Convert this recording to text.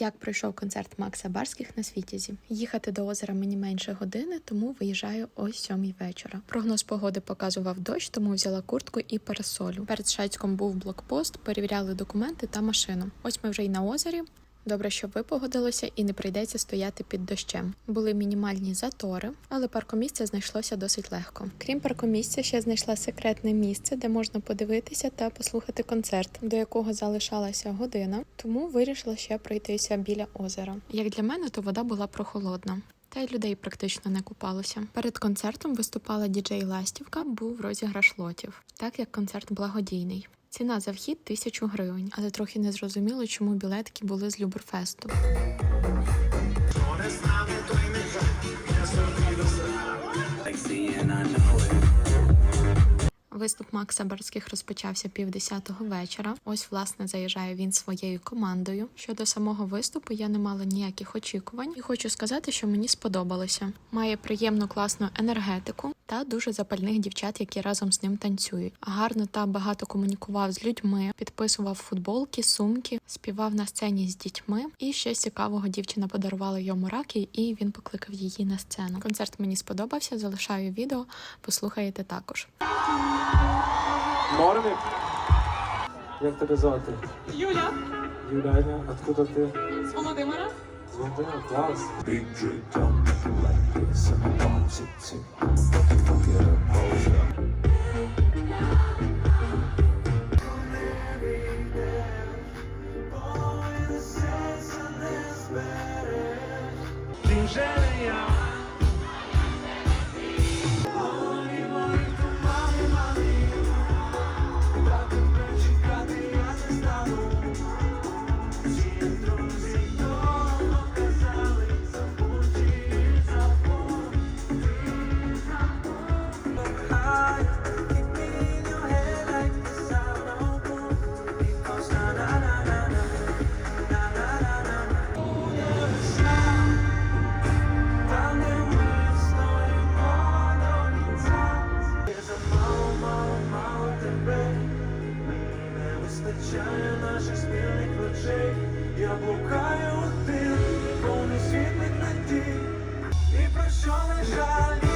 Як пройшов концерт Макса Барських на Світязі? Їхати до озера мені менше години, тому виїжджаю о сьомій вечора. Прогноз погоди показував дощ, тому взяла куртку і парасолю. Перед Шацьком був блокпост, перевіряли документи та машину. Ось ми вже й на озері. Добре, що випогодилося і не прийдеться стояти під дощем. Були мінімальні затори, але паркомісце знайшлося досить легко. Крім паркомісця, ще знайшла секретне місце, де можна подивитися та послухати концерт, до якого залишалася година, тому вирішила ще пройтися біля озера. Як для мене, то вода була прохолодна. Та й людей практично не купалося. Перед концертом виступала діджей Ластівка, був розіграш лотів, так як концерт благодійний. Ціна за вхід тисячу гривень, але трохи не зрозуміло, чому білетки були з Люберфесту. Виступ Макса Барських розпочався півдесятого вечора. Ось, власне, заїжджає він своєю командою. Щодо самого виступу я не мала ніяких очікувань, і хочу сказати, що мені сподобалося. Має приємну класну енергетику та дуже запальних дівчат, які разом з ним танцюють. Гарно та багато комунікував з людьми, підписував футболки, сумки, співав на сцені з дітьми. І ще цікавого дівчина подарувала йому раки, і він покликав її на сцену. Концерт мені сподобався. Залишаю відео, послухаєте також. Морник? Як тебе звати? Юля Юляня, откуда ти? з Володимира. З Володимира? Клас. Don't вистачає наших спільних ночей, я блукаю у тим, повний світних надій, і про що не жаль.